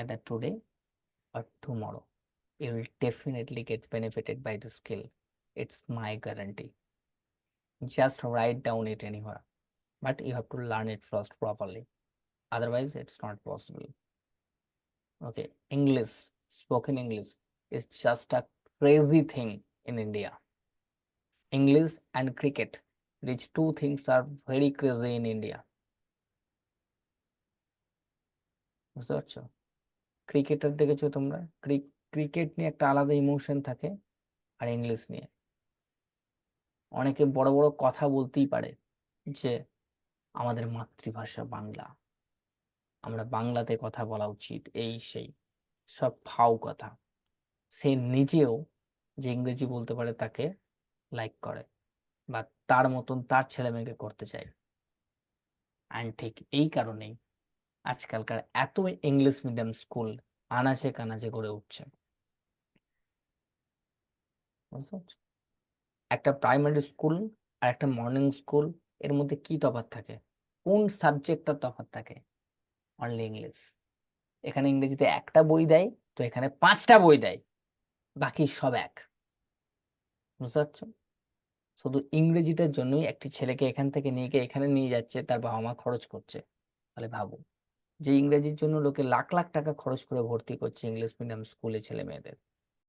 either today or tomorrow. You will definitely get benefited by the skill. It's my guarantee. Just write down it anywhere, but you have to learn it first properly. Otherwise, it's not possible. Okay, English, spoken English is just a crazy thing in India. English and cricket, these two things are very crazy in India. বুঝতে পারছো cricketer দেখেছ তোমরা? Cricket নিয়ে একটা আলাদা emotion থাকে আর English নিয়ে। অনেকে বড় বড় কথা বলতেই পারে যে, আমাদের মাতৃভাষা বাংলা। আমরা বাংলাতে কথা বলা উচিত, এই সেই। সব ফাও কথা। সে নিজেও যে ইংরেজি বলতে পারে তাকে লাইক করে বা তার মতন তার ছেলে মেয়েকে করতে চায়। অ্যান্ড ঠিক এই কারণেই আজকালকার এত ইংলিশ মিডিয়াম স্কুল আনাচে কানাচে গড়ে উঠছে। একটা প্রাইমারি স্কুল আর একটা মর্নিং স্কুলের মধ্যে কি তফাৎ থাকে? কোন সাবজেক্টটা তফাৎ থাকে? অনলি ইংলিশ এখানে ইংরেজিতে একটা বই দেয়, তো এখানে পাঁচটা বই দেয়, বাকি সব এক। বুঝতে পারছ? শুধু ইংরেজিটার জন্যই একটি ছেলেকে এখান থেকে নিয়ে গিয়ে এখানে নিয়ে যাচ্ছে, তার বাবা মা খরচ করছে। তাহলে ভাবো। যে ইংরেজির জন্য লোকে লাখ লাখ টাকা খরচ করে ভর্তি করছে ইংলিশ মিডিয়াম স্কুলে ছেলে মেয়েদের